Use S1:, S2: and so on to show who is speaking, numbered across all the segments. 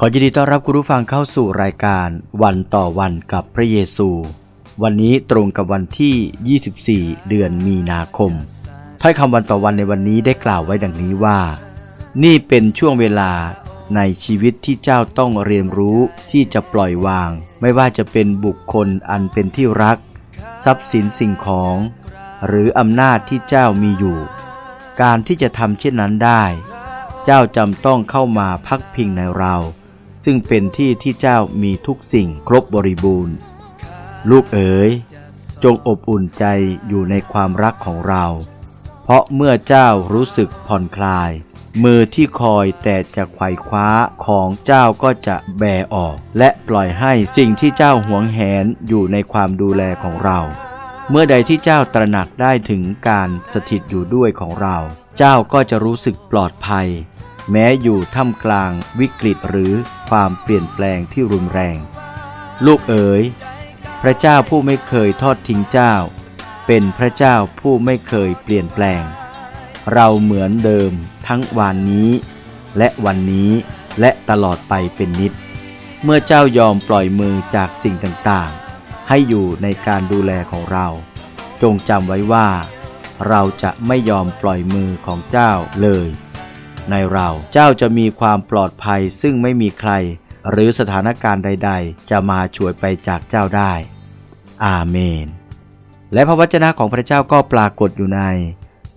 S1: ขอยินดีต้อนรับคุณผู้ฟังเข้าสู่รายการวันต่อวันกับพระเยซู วันนี้ตรงกับวันที่ 24 เดือนมีนาคม ถ้อยคำวันต่อวันในวันนี้ได้กล่าวไว้ดังนี้ว่า นี่เป็นช่วงเวลาในชีวิตที่เจ้าต้องเรียนรู้ที่จะปล่อยวาง ไม่ว่าจะเป็นบุคคลอันเป็นที่รัก ทรัพย์สินสิ่งของ หรืออำนาจที่เจ้ามีอยู่ การที่จะทำเช่นนั้นได้ เจ้าจำต้องเข้ามาพักพิงในเรา ซึ่งเป็นที่ที่เจ้ามีทุกสิ่งครบบริบูรณ์ ลูกเอ๋ย จงอบอุ่นใจอยู่ในความรักของเรา เพราะเมื่อเจ้ารู้สึกผ่อนคลาย มือที่คอยแต่จะไขว่คว้าของเจ้าก็จะแบออก และปล่อยให้สิ่งที่เจ้าหวงแหนอยู่ในความดูแลของเรา เมื่อใดที่เจ้าตระหนักได้ถึงการสถิตอยู่ด้วยของเรา เจ้าก็จะรู้สึกปลอดภัย แม้อยู่ท่ามกลางวิกฤตหรือความเปลี่ยนแปลงที่รุนแรง ลูกเอ๋ย พระเจ้าผู้ไม่เคยทอดทิ้งเจ้า เป็นพระเจ้าผู้ไม่เคยเปลี่ยนแปลง เราเหมือนเดิมทั้งวันนี้ และวันนี้และตลอดไปเป็นนิด เมื่อเจ้ายอมปล่อยมือจากสิ่งต่างๆ ให้อยู่ในการดูแลของเรา จงจำไว้ว่า เราจะไม่ยอมปล่อยมือของเจ้าเลย ในเรา เจ้าจะมีความปลอดภัยซึ่งไม่มีใคร หรือสถานการณ์ใด ๆ จะมาช่วยไปจากเจ้าได้ อาเมน และพระวจนะของพระเจ้าก็ปรากฏอยู่ใน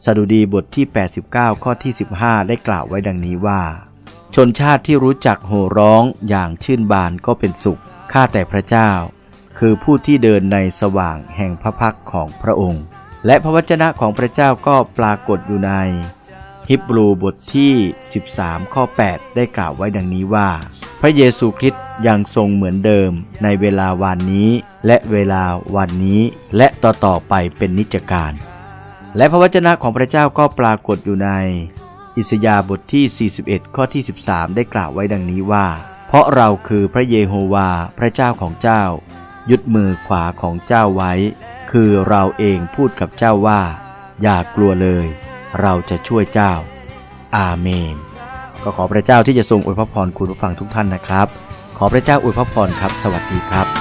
S1: สดุดีบทที่ 89 ข้อที่ 15 ได้กล่าวไว้ดังนี้ว่า ชนชาติที่รู้จักโห่ร้องอย่างชื่นบานก็เป็นสุข ข้าแต่พระเจ้า คือผู้ที่เดินในสว่างแห่งพระพักของพระองค์ และพระวจนะของพระเจ้าก็ปรากฏอยู่ใน ฮิบรูบทที่ 13 ข้อ 8 ได้กล่าวไว้ดังนี้ว่า พระเยซูคริสต์ยังทรงเหมือนเดิมในเวลาวันนี้ และเวลาวันนี้ และต่อต่อไปเป็นนิจการ และพระวจนะของพระเจ้าก็ปรากฏอยู่ใน อิสยาห์บทที่ 41 ข้อที่ 13 ได้กล่าวไว้ดังนี้ว่า เพราะเราคือพระเยโฮวาพระเจ้าของเจ้า ยึดมือขวาของเจ้าไว้ คือเราเองพูดกับเจ้าว่า อย่ากลัวเลย เราจะช่วยเจ้า อาเมน ก็ขอพระเจ้าที่จะทรงอวยพระพรคุณผู้ฟังทุกท่านนะครับ ขอพระเจ้าอวยพระพรครับ สวัสดีครับ